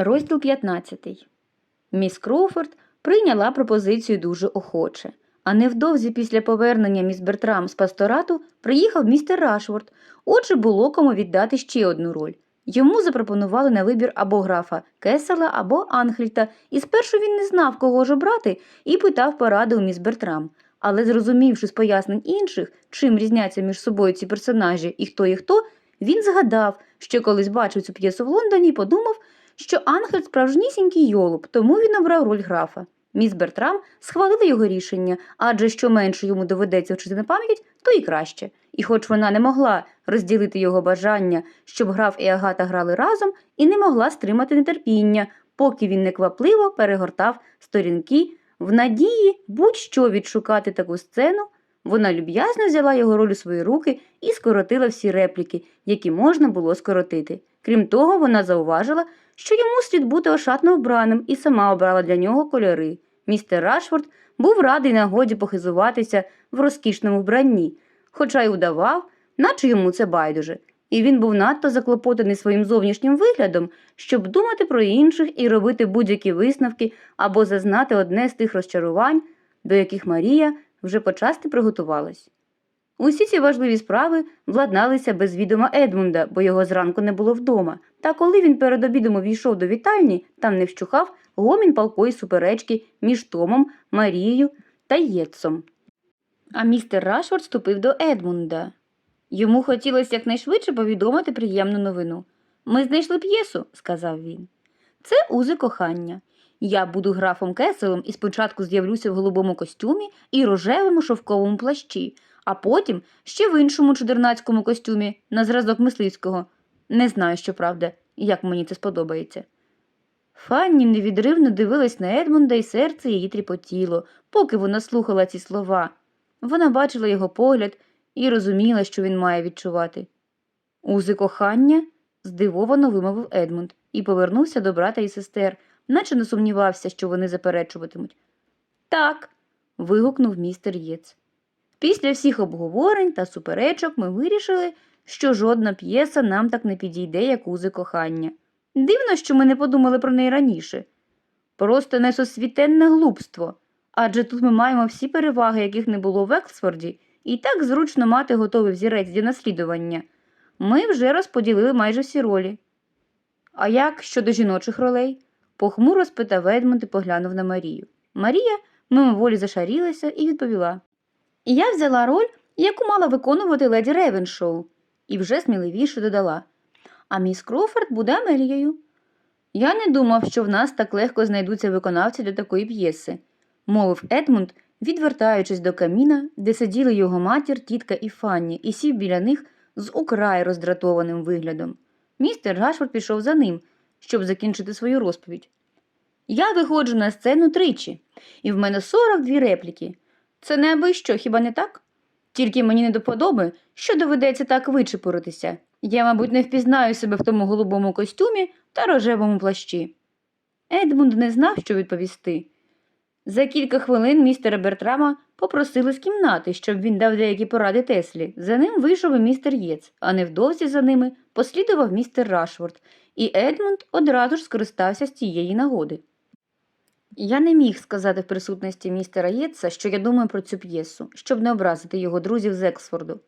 Розділ 15. Міс Кроуфорд прийняла пропозицію дуже охоче. А невдовзі після повернення міс Бертрам з пасторату приїхав містер Рашворд. Отже, було кому віддати ще одну роль. Йому запропонували на вибір або графа Кесела, або Анхельта, і спершу він не знав, кого ж обрати, і питав поради у міс Бертрам. Але зрозумівши з пояснень інших, чим різняться між собою ці персонажі і хто є хто, він згадав, що колись бачив цю п'єсу в Лондоні і подумав, що Ангель справжнісінький йолуб, тому він обрав роль графа. Міс Бертрам схвалила його рішення, адже що менше йому доведеться вчити на пам'ять, то і краще. І хоч вона не могла розділити його бажання, щоб граф і Агата грали разом, і не могла стримати нетерпіння, поки він неквапливо перегортав сторінки в надії будь-що відшукати таку сцену, вона люб'язно взяла його роль у свої руки і скоротила всі репліки, які можна було скоротити. Крім того, вона зауважила, що йому слід бути ошатно вбраним і сама обрала для нього кольори. Містер Рашфорд був радий нагоді похизуватися в розкішному вбранні, хоча й удавав, наче йому це байдуже. І він був надто заклопотаний своїм зовнішнім виглядом, щоб думати про інших і робити будь-які висновки або зазнати одне з тих розчарувань, до яких Марія вже почасти приготувалась. Усі ці важливі справи владналися без відома Едмунда, бо його зранку не було вдома. Та коли він перед обідом увійшов до вітальні, там не вщухав гомін палкої суперечки між Томом, Марією та Єтсом. А містер Рашфорд ступив до Едмунда. Йому хотілося якнайшвидше повідомити приємну новину. Ми знайшли п'єсу, сказав він. Це узи кохання. Я буду графом Кеселем і спочатку з'явлюся в голубому костюмі і рожевому шовковому плащі, а потім ще в іншому чудернацькому костюмі на зразок мисливського. Не знаю, що правда, як мені це сподобається. Фанні невідривно дивилась на Едмунда, і серце її тріпотіло, поки вона слухала ці слова. Вона бачила його погляд і розуміла, що він має відчувати. Узи кохання? здивовано вимовив Едмунд і повернувся до брата і сестер, наче не сумнівався, що вони заперечуватимуть. Так. вигукнув містер Єц. Після всіх обговорень та суперечок ми вирішили, що жодна п'єса нам так не підійде, як узи кохання. Дивно, що ми не подумали про неї раніше. Просто несосвітенне глупство. Адже тут ми маємо всі переваги, яких не було в Ексфорді, і так зручно мати готовий взірець для наслідування. Ми вже розподілили майже всі ролі. А як щодо жіночих ролей? похмуро спитав Едмунд і поглянув на Марію. Марія мимоволі зашарілася і відповіла. Я взяла роль, яку мала виконувати леді Ревеншоу, і вже сміливіше додала. А міс Кроуфорд буде Амелією. Я не думав, що в нас так легко знайдуться виконавці для такої п'єси, мовив Едмунд, відвертаючись до каміна, де сиділи його матір, тітка і Фанні, і сів біля них з украй роздратованим виглядом. Містер Гашфорд пішов за ним, щоб закінчити свою розповідь. Я виходжу на сцену тричі, і в мене 42 репліки. Це не аби що, хіба не так? Тільки мені не до подоби, що доведеться так вичепуритися. Я, мабуть, не впізнаю себе в тому голубому костюмі та рожевому плащі. Едмунд не знав, що відповісти. За кілька хвилин містера Бертрама попросили з кімнати, щоб він дав деякі поради Теслі. За ним вийшов і містер Єц, а невдовзі за ними послідував містер Рашфорд, і Едмунд одразу ж скористався з цієї нагоди. Я не міг сказати в присутності містера Єтса, що я думаю про цю п'єсу, щоб не образити його друзів зЕксфорду.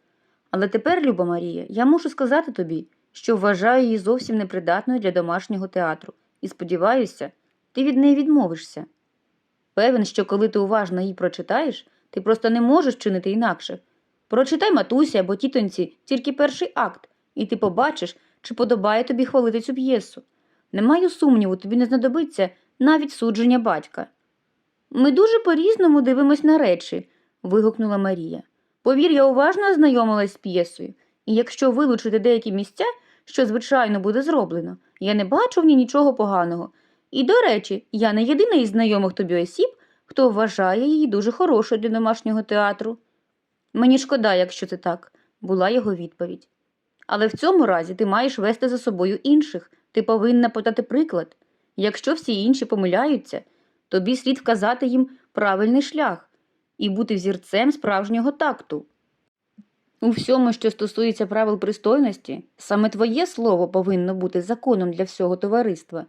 Але тепер, Люба Марія, я мушу сказати тобі, що вважаю її зовсім непридатною для домашнього театру, і сподіваюся, ти від неї відмовишся. Певен, що коли ти уважно її прочитаєш, ти просто не можеш чинити інакше. Прочитай матусі або тітоньці тільки перший акт, і ти побачиш, чи подобає тобі хвалити цю п'єсу. Не маю сумніву, тобі не знадобиться навіть судження батька. Ми дуже по-різному дивимось на речі, вигукнула Марія. Повір, я уважно ознайомилась з п'єсою, і якщо вилучити деякі місця, що, звичайно, буде зроблено, я не бачу в ній нічого поганого. І, до речі, я не єдина із знайомих тобі осіб, хто вважає її дуже хорошою для домашнього театру. Мені шкода, якщо це так, була його відповідь. Але в цьому разі ти маєш вести за собою інших, ти повинна подати приклад. Якщо всі інші помиляються, тобі слід вказати їм правильний шлях і бути взірцем справжнього такту. У всьому, що стосується правил пристойності, саме твоє слово повинно бути законом для всього товариства.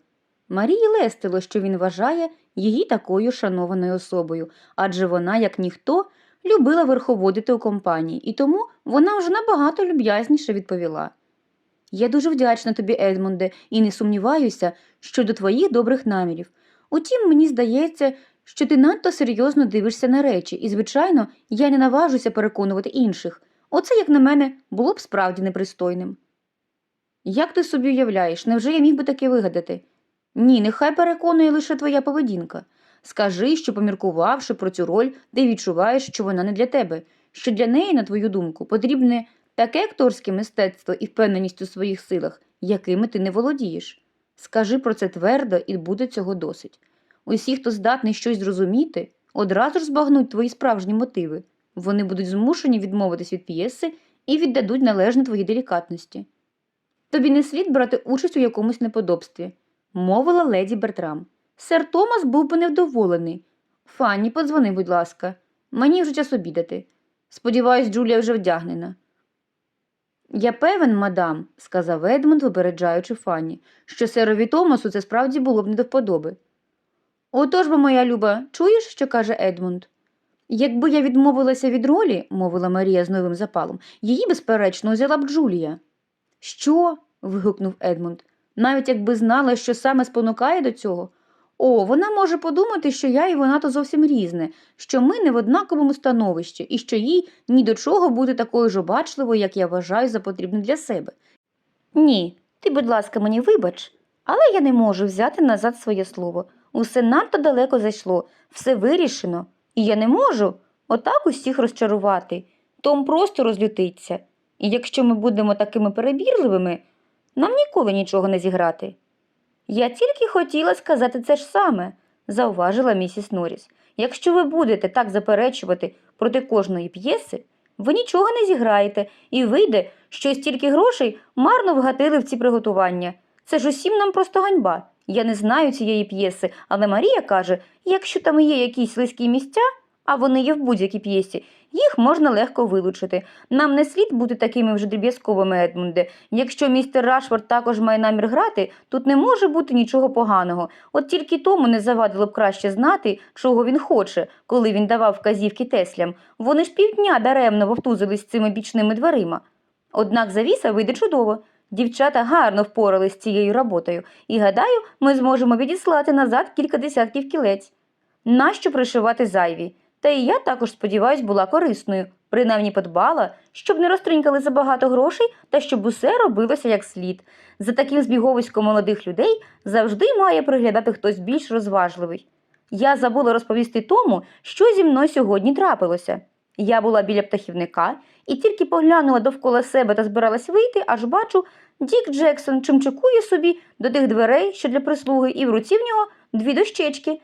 Марії лестило, що він вважає її такою шанованою особою, адже вона, як ніхто, любила верховодити у компанії, і тому вона вже набагато люб'язніше відповіла. Я дуже вдячна тобі, Едмунде, і не сумніваюся щодо твоїх добрих намірів. Утім, мені здається, що ти надто серйозно дивишся на речі, і, звичайно, я не наважуся переконувати інших. Оце, як на мене, було б справді непристойним. Як ти собі уявляєш, невже я міг би таке вигадати? Ні, нехай переконує лише твоя поведінка. Скажи, що, поміркувавши про цю роль, ти відчуваєш, що вона не для тебе, що для неї, на твою думку, потрібне таке акторське мистецтво і впевненість у своїх силах, якими ти не володієш. Скажи про це твердо, і буде цього досить. Усі, хто здатний щось зрозуміти, одразу ж збагнуть твої справжні мотиви. Вони будуть змушені відмовитись від п'єси і віддадуть належне твоїй делікатності. Тобі не слід брати участь у якомусь неподобстві, мовила леді Бертрам. Сер Томас був би невдоволений. Фанні, подзвони, будь ласка, мені вже час обідати. Сподіваюсь, Джулія вже вдягнена. Я певен, мадам, сказав Едмунд, випереджаючи Фанні, що серові Томасу це справді було б не до вподоби. Отож бо, моя люба, чуєш, що каже Едмунд? Якби я відмовилася від ролі, мовила Марія з новим запалом, її, безперечно, взяла б Джулія. Що? вигукнув Едмунд. Навіть якби знала, що саме спонукає до цього. О, вона може подумати, що я і вона то зовсім різне, що ми не в однаковому становищі, і що їй ні до чого бути такою ж обачливою, як я вважаю за потрібне для себе. Ні, ти, будь ласка, мені вибач, але я не можу взяти назад своє слово. Усе надто далеко зайшло, все вирішено, і я не можу отак усіх розчарувати. Том просто розлютиться. І якщо ми будемо такими перебірливими, нам ніколи нічого не зіграти. Я тільки хотіла сказати це ж саме, зауважила місіс Норріс. Якщо ви будете так заперечувати проти кожної п'єси, ви нічого не зіграєте, і вийде, що стільки грошей марно вгатили в ці приготування. Це ж усім нам просто ганьба. Я не знаю цієї п'єси, але Марія каже, якщо там є якісь слизькі місця, а вони є в будь-якій п'єсі, їх можна легко вилучити. Нам не слід бути такими вже дріб'язковими, Едмунде. Якщо містер Рашфорд також має намір грати, тут не може бути нічого поганого. От тільки тому не завадило б краще знати, чого він хоче, коли він давав вказівки Теслям. Вони ж півдня даремно вовтузились цими бічними дверима. Однак завіса вийде чудово. Дівчата гарно впорались з цією роботою, і гадаю, ми зможемо відіслати назад кілька десятків кілець. Нащо пришивати зайві? Та і я також, сподіваюсь, була корисною, принаймні подбала, щоб не розтринькали забагато грошей та щоб усе робилося як слід. За таким збіговиськом молодих людей завжди має приглядати хтось більш розважливий. Я забула розповісти тому, що зі мною сьогодні трапилося. Я була біля птахівника і тільки поглянула довкола себе та збиралась вийти, аж бачу, Дік Джексон чимчикує собі до тих дверей, що для прислуги, і в руці в нього дві дощечки.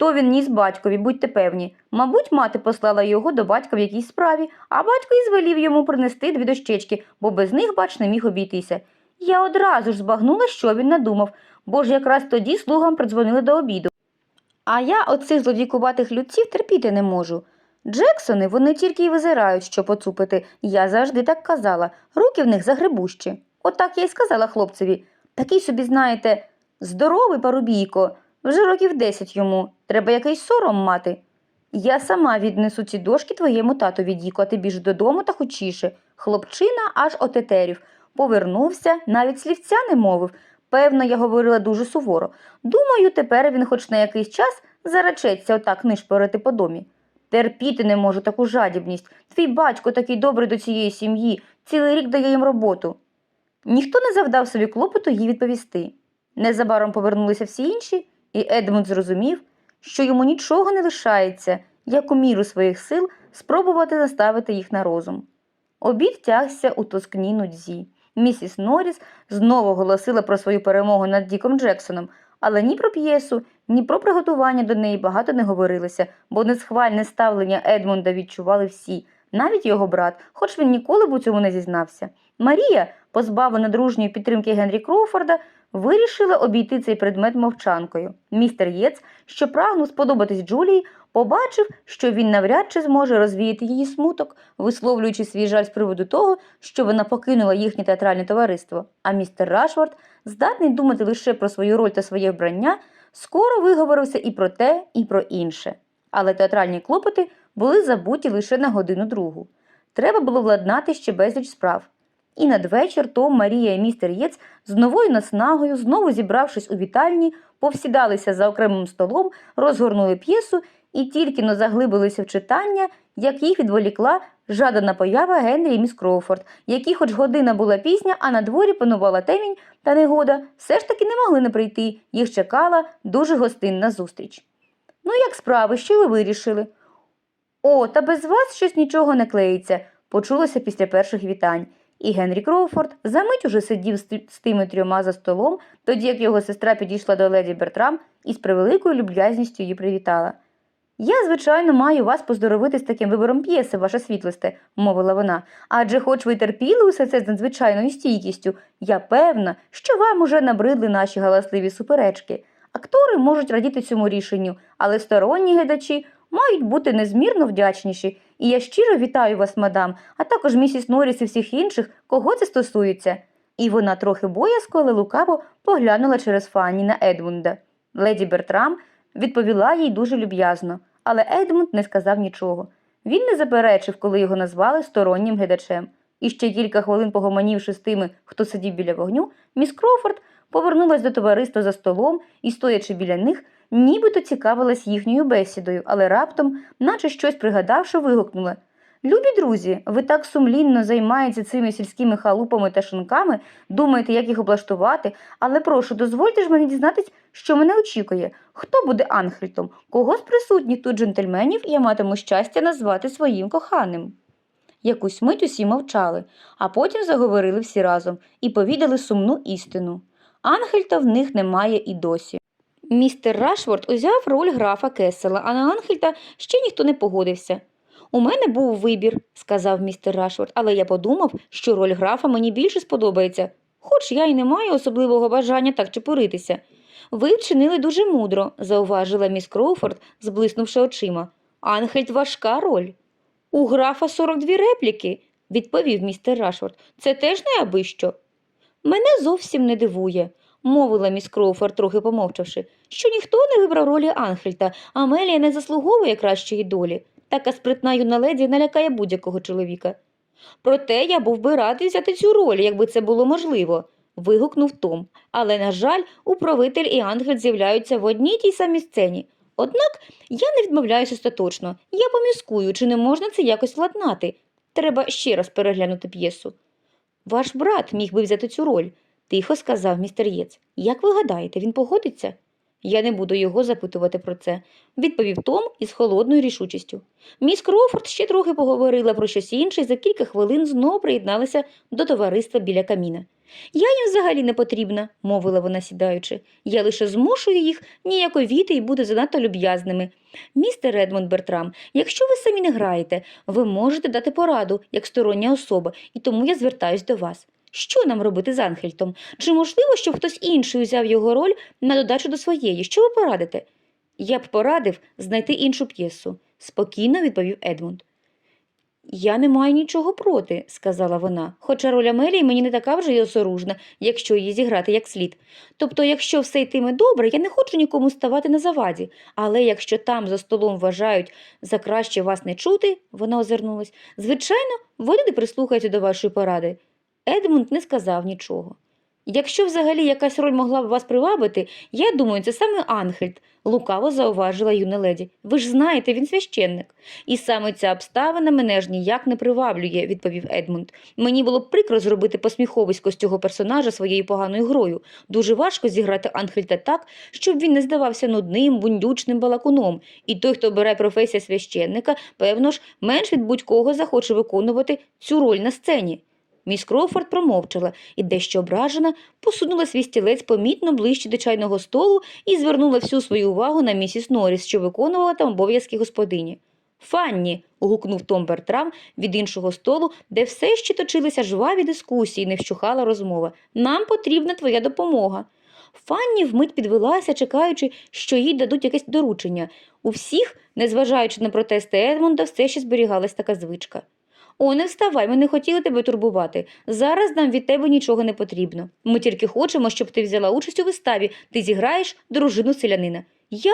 То він ніс батькові, будьте певні. Мабуть, мати послала його до батька в якійсь справі, а батько і звелів йому принести дві дощечки, бо без них, бач, не міг обійтися. Я одразу ж збагнула, що він надумав, бо ж якраз тоді слугам придзвонили до обіду. А я оцих злодійкуватих людців терпіти не можу. Джексони вони тільки й визирають, що поцупити. Я завжди так казала. Руки в них загребущі. Отак я й сказала хлопцеві. Такий собі, знаєте, здоровий парубійко. Вже років десять йому. Треба якийсь сором мати. Я сама віднесу ці дошки твоєму татові, Діко, а ти біж додому та хочіше. Хлопчина аж отетерів. Повернувся, навіть слівця не мовив. Певно, я говорила дуже суворо. Думаю, тепер він хоч на якийсь час заречеться отак нишпорити по домі. Терпіти не можу таку жадібність. Твій батько такий добрий до цієї сім'ї, цілий рік дає їм роботу. Ніхто не завдав собі клопоту їй відповісти. Незабаром повернулися всі інші, і Едмунд зрозумів, що йому нічого не лишається, як у міру своїх сил спробувати заставити їх на розум. Обід тягся у тоскній нудзі. Місіс Норріс знову голосила про свою перемогу над Діком Джексоном, але ні про п'єсу, ні про приготування до неї багато не говорилося, бо несхвальне ставлення Едмунда відчували всі, навіть його брат, хоч він ніколи б у цьому не зізнався. Марія, позбавлена дружньої підтримки Генрі Кроуфорда, вирішили обійти цей предмет мовчанкою. Містер Єц, що прагнув сподобатись Джулії, побачив, що він навряд чи зможе розвіяти її смуток, висловлюючи свій жаль з приводу того, що вона покинула їхнє театральне товариство. А містер Рашфорд, здатний думати лише про свою роль та своє вбрання, скоро виговорився і про те, і про інше. Але театральні клопоти були забуті лише на годину другу. Треба було владнати ще безліч справ. І надвечір Том, Марія і містер Єц з новою наснагою, знову зібравшись у вітальні, повсідалися за окремим столом, розгорнули п'єсу і тільки но заглибилися в читання, як їх відволікла жадана поява Генрі і міс Кроуфорд, які, хоч година була пізня, а на дворі панувала темінь та негода, все ж таки не могли не прийти, їх чекала дуже гостинна зустріч. Ну, як справи, що ви вирішили? О, та без вас щось нічого не клеїться, почулося після перших вітань. І Генрі Кроуфорд замить уже сидів з тими трьома за столом, тоді як його сестра підійшла до леді Бертрам і з превеликою люб'язністю її привітала. Я, звичайно, маю вас поздоровити з таким вибором п'єси, ваша світлосте, мовила вона. Адже, хоч ви терпіли усе це з надзвичайною стійкістю, я певна, що вам уже набридли наші галасливі суперечки. Актори можуть радіти цьому рішенню, але сторонні глядачі мають бути незмірно вдячніші. І я щиро вітаю вас, мадам, а також місіс Норріс і всіх інших, кого це стосується. І вона трохи боязко, але лукаво поглянула через Фанні на Едмунда. Леді Бертрам відповіла їй дуже люб'язно, але Едмунд не сказав нічого. Він не заперечив, коли його назвали стороннім глядачем. І ще кілька хвилин погомонівши з тими, хто сидів біля вогню, міс Кроуфорд повернулась до товариства за столом і, стоячи біля них, нібито цікавилась їхньою бесідою, але раптом, наче щось пригадавши, вигукнула Любі друзі, ви так сумлінно займаєтеся цими сільськими халупами та шинками, думаєте, як їх облаштувати, але прошу, дозвольте ж мені дізнатись, що мене очікує. Хто буде Анхельтом? Кого з присутніх тут джентльменів я матиму щастя назвати своїм коханим? Якусь мить усі мовчали, а потім заговорили всі разом і повідали сумну істину. Анхельта в них немає і досі. Містер Рашфорд узяв роль графа Кесела, а на Анхельта ще ніхто не погодився. У мене був вибір, сказав містер Рашфорд, але я подумав, що роль графа мені більше сподобається, хоч я й не маю особливого бажання так чепуритися. Ви вчинили дуже мудро, зауважила міс Кроуфорд, зблиснувши очима. Анхельт важка роль. У графа 42 репліки, відповів містер Рашфорд. Це теж не аби що. Мене зовсім не дивує, мовила міс Кроуфорд, трохи помовчавши, що ніхто не вибрав ролі Анхельта, Амелія не заслуговує кращої долі. Така спритна юна леді налякає будь-якого чоловіка. Проте я був би радий взяти цю роль, якби це було можливо, вигукнув Том. Але, на жаль, управитель і ангел з'являються в одній тій самій сцені. Однак я не відмовляюсь остаточно. Я поміскую, чи не можна це якось владнати. Треба ще раз переглянути п'єсу. Ваш брат міг би взяти цю роль, тихо сказав містер Єц. Як ви гадаєте, він погодиться? Я не буду його запитувати про це, відповів Том із холодною рішучістю. Міс Кроуфорд ще трохи поговорила про щось інше і за кілька хвилин знову приєдналася до товариства біля каміна. Я їм взагалі не потрібна, мовила вона сідаючи. Я лише змушую їх ніяковіти і бути занадто люб'язними. Містер Едмонд Бертрам, якщо ви самі не граєте, ви можете дати пораду як стороння особа, і тому я звертаюсь до вас. Що нам робити з Анхельтом? Чи можливо, щоб хтось інший узяв його роль на додачу до своєї? Що ви порадите? Я б порадив знайти іншу п'єсу, спокійно відповів Едмунд. Я не маю нічого проти, сказала вона, хоча роль Амелії мені не така вже й осоружна, якщо її зіграти як слід. Тобто, якщо все йтиме добре, я не хочу нікому ставати на заваді, але якщо там за столом вважають за краще вас не чути, вона озирнулась, звичайно, вони не прислухаються до вашої поради. Едмунд не сказав нічого. Якщо взагалі якась роль могла б вас привабити, я думаю, це саме Анхельд, лукаво зауважила юна леді. Ви ж знаєте, він священник. І саме ця обставина мене ж ніяк не приваблює, відповів Едмунд. Мені було б прикро зробити посміховисько з цього персонажа своєю поганою грою. Дуже важко зіграти Анхельда так, щоб він не здавався нудним, бундючним балакуном. І той, хто обирає професію священника, певно ж, менш від будь-кого захоче виконувати цю роль на сцені. Міс Кроуфорд промовчала і, дещо ображена, посунула свій стілець помітно ближче до чайного столу і звернула всю свою увагу на місіс Норріс, що виконувала там обов'язки господині. Фанні. гукнув Том Бертрам від іншого столу, де все ще точилися жваві дискусії, не вщухала розмова. Нам потрібна твоя допомога. Фанні вмить підвелася, чекаючи, що їй дадуть якесь доручення. У всіх, незважаючи на протести Едмунда, все ще зберігалась така звичка. О, не вставай, ми не хотіли тебе турбувати. Зараз нам від тебе нічого не потрібно. Ми тільки хочемо, щоб ти взяла участь у виставі. Ти зіграєш дружину селянина. Я.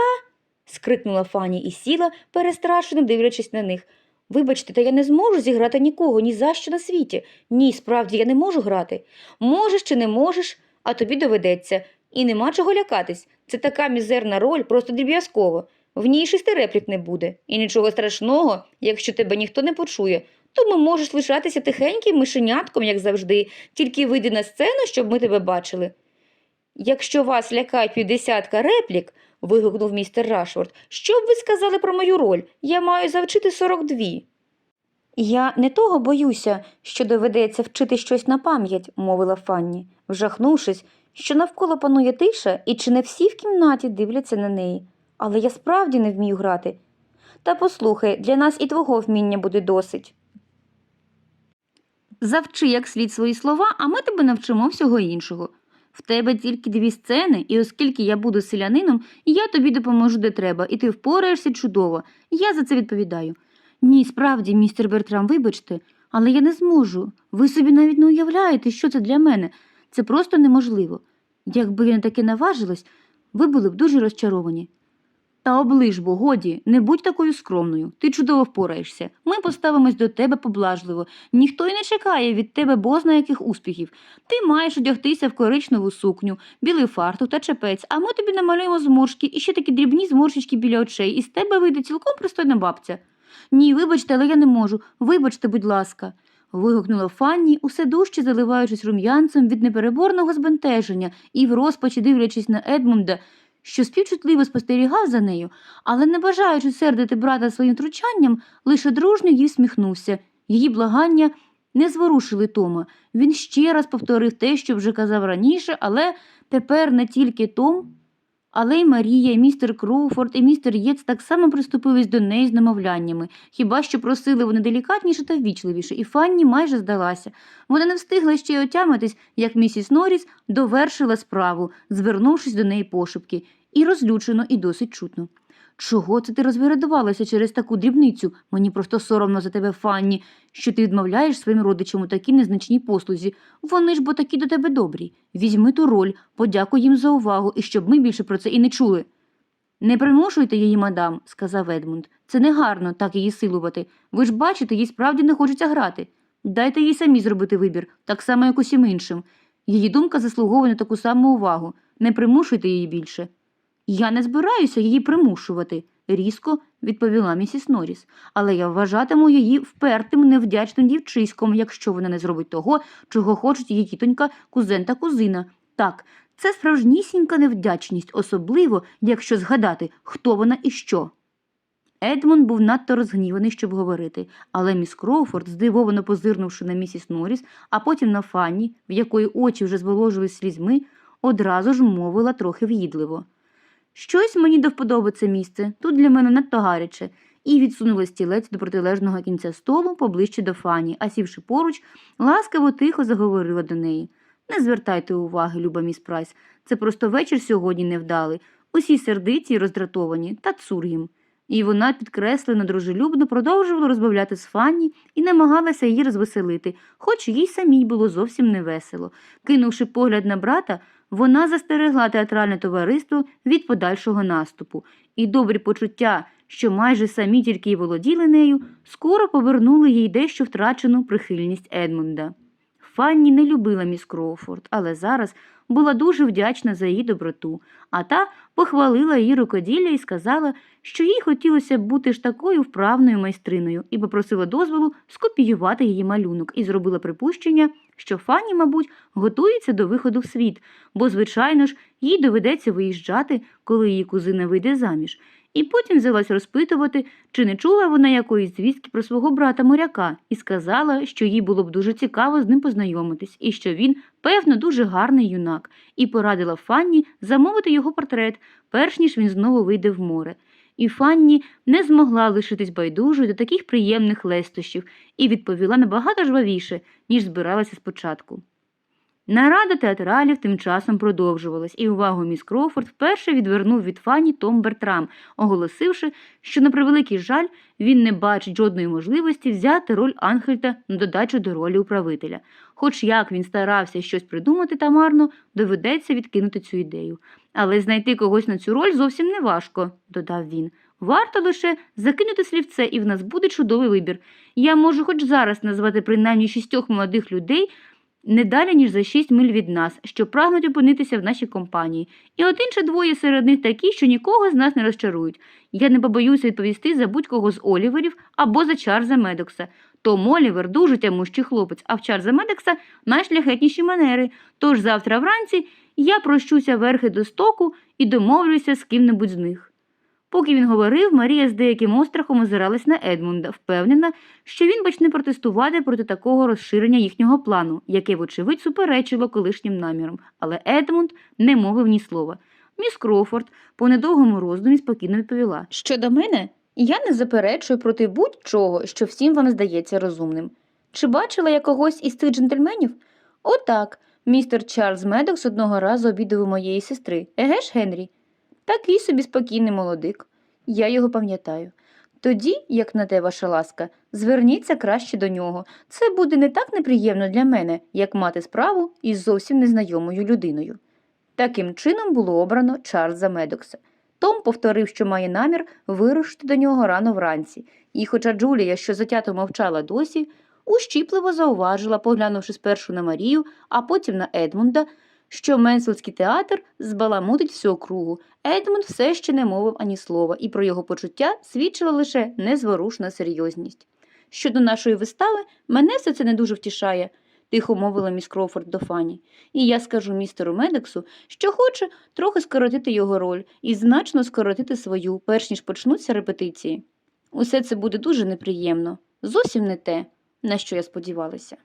скрикнула Фані і сіла, перестрашено дивлячись на них. Вибачте, та я не зможу зіграти нікого, ні за що на світі. Ні, справді я не можу грати. Можеш чи не можеш, а тобі доведеться. І нема чого лякатись. Це така мізерна роль, просто дріб'язково. В ній шести реплік не буде. І нічого страшного, якщо тебе ніхто не почує. Тому можеш лишатися тихеньким мишенятком, як завжди, тільки вийди на сцену, щоб ми тебе бачили. Якщо вас лякають півдесятка реплік, вигукнув містер Рашфорд, що б ви сказали про мою роль? Я маю завчити 42. Я не того боюся, що доведеться вчити щось на пам'ять, мовила Фанні, вжахнувшись, що навколо панує тиша і чи не всі в кімнаті дивляться на неї. Але я справді не вмію грати. Та послухай, для нас і твого вміння буде досить. Завчи як слід свої слова, а ми тебе навчимо всього іншого. В тебе тільки дві сцени, і оскільки я буду селянином, я тобі допоможу де треба, і ти впораєшся чудово. Я за це відповідаю. Ні, справді, містер Бертрам, вибачте, але я не зможу. Ви собі навіть не уявляєте, що це для мене. Це просто неможливо. Якби я на таке наважилась, ви були б дуже розчаровані. Та оближ бо, годі, не будь такою скромною. Ти чудово впораєшся. Ми поставимось до тебе поблажливо. Ніхто й не чекає від тебе бозна яких успіхів. Ти маєш одягтися в коричневу сукню, білий фартух та чепець, а ми тобі намалюємо зморшки і ще такі дрібні зморшечки біля очей, і з тебе вийде цілком пристойна бабця. Ні, вибачте, але я не можу. Вибачте, будь ласка. вигукнула Фанні, усе дужче заливаючись рум'янцем від непереборного збентеження і в розпачі дивлячись на Едмунда, що співчутливо спостерігав за нею, але не бажаючи сердити брата своїм втручанням, лише дружньо їй всміхнувся. Її благання не зворушили Тома. Він ще раз повторив те, що вже казав раніше, але тепер не тільки Том, але й Марія, і містер Кроуфорд, і містер Єц так само приступились до неї з намовляннями, хіба що просили вони делікатніше та ввічливіше, і Фанні майже здалася. Вона не встигла ще й отямитись, як місіс Норріс довершила справу, звернувшись до неї пошепки, і розлючено, і досить чутно. Чого це ти розвередувалася через таку дрібницю? Мені просто соромно за тебе, Фанні, що ти відмовляєш своїм родичам у такій незначній послузі. Вони ж бо такі до тебе добрі. Візьми ту роль, подякуй їм за увагу і щоб ми більше про це і не чули. Не примушуйте її, мадам, сказав Едмунд. Це негарно так її силувати. Ви ж бачите, їй справді не хочеться грати. Дайте їй самі зробити вибір, так само, як усім іншим. Її думка заслуговує на таку саму увагу. Не примушуйте її більше. Я не збираюся її примушувати, різко відповіла місіс Норріс. Але я вважатиму її впертим, невдячним дівчиськом, якщо вона не зробить того, чого хочуть її тітонька, кузен та кузина. Так, це справжнісінька невдячність, особливо, якщо згадати, хто вона і що. Едмон був надто розгніваний, щоб говорити, але міс Кроуфорд, здивовано позирнувши на місіс Норріс, а потім на Фанні, в якої очі вже зволожились слізьми, одразу ж мовила трохи в'їдливо. Щось мені до вподоби це місце, тут для мене надто гаряче, і відсунула стілець до протилежного кінця столу поближче до Фані, а сівши поруч, ласкаво тихо заговорила до неї. Не звертайте уваги, люба міс Прайс, це просто вечір сьогодні невдалий. Усі сердиті й роздратовані, та цур їм. І вона підкреслено дружелюбно продовжувала розмовляти з Фанні і намагалася її розвеселити, хоч їй самій було зовсім невесело. Кинувши погляд на брата, вона застерегла театральне товариство від подальшого наступу, і добрі почуття, що майже самі тільки й володіли нею, скоро повернули їй дещо втрачену прихильність Едмунда. Фанні не любила міс Кроуфорд, але зараз була дуже вдячна за її доброту, а та похвалила її рукоділля і сказала, що їй хотілося б бути ж такою вправною майстриною, і попросила дозволу скопіювати її малюнок і зробила припущення, що Фанні, мабуть, готується до виходу в світ, бо, звичайно ж, їй доведеться виїжджати, коли її кузина вийде заміж. І потім взялась розпитувати, чи не чула вона якоїсь звістки про свого брата моряка, і сказала, що їй було б дуже цікаво з ним познайомитись, і що він, певно, дуже гарний юнак, і порадила Фанні замовити його портрет, перш ніж він знову вийде в море. І Фанні не змогла лишитись байдужою до таких приємних лестощів і відповіла набагато жвавіше, ніж збиралася спочатку. Нарада театралів тим часом продовжувалась, і увагу міс Кроуфорд вперше відвернув від Фані Том Бертрам, оголосивши, що на превеликий жаль він не бачить жодної можливості взяти роль Анхельта на додачу до ролі управителя. Хоч як він старався щось придумати та марно, доведеться відкинути цю ідею. Але знайти когось на цю роль зовсім не важко, додав він. Варто лише закинути слівце, і в нас буде чудовий вибір. Я можу хоч зараз назвати принаймні шістьох молодих людей не далі, ніж за шість миль від нас, що прагнуть опинитися в нашій компанії. І один чи двоє серед них такі, що нікого з нас не розчарують. Я не побоюся відповісти за будь-кого з Оліверів або за Чарльза Медокса. Том Олівер дуже тямущий хлопець, а в Чарльза Медокса найшляхетніші манери. Тож завтра вранці я прощуся верхи до стоку і домовлюся з ким-небудь з них. Поки він говорив, Марія з деяким острахом озиралась на Едмунда, впевнена, що він почне протестувати проти такого розширення їхнього плану, яке, вочевидь, суперечило колишнім намірам. Але Едмунд не мовив ні слова. Міс Кроуфорд по недовгому роздумі спокійно відповіла: Щодо мене, я не заперечую проти будь-чого, що всім вам здається розумним. Чи бачила я когось із цих джентльменів? Отак. Містер Чарльз Медокс одного разу обідав у моєї сестри. Еге ж, Генрі? Такий собі спокійний молодик. Я його пам'ятаю. Тоді, як на те ваша ласка, зверніться краще до нього. Це буде не так неприємно для мене, як мати справу із зовсім незнайомою людиною. Таким чином було обрано Чарльза Медокса. Том повторив, що має намір вирушити до нього рано вранці, і, хоча Джулія, що затято мовчала досі, ущіпливо зауважила, поглянувши спершу на Марію, а потім на Едмунда, що Менсельський театр збаламутить всю округу. Едмунд все ще не мовив ані слова, і про його почуття свідчила лише незворушна серйозність. Щодо нашої вистави, мене все це не дуже втішає, тихо мовила міс Кроуфорд до Фані. І я скажу містеру Медексу, що хоче трохи скоротити його роль і значно скоротити свою, перш ніж почнуться репетиції. Усе це буде дуже неприємно, зовсім не те, на що я сподівалася.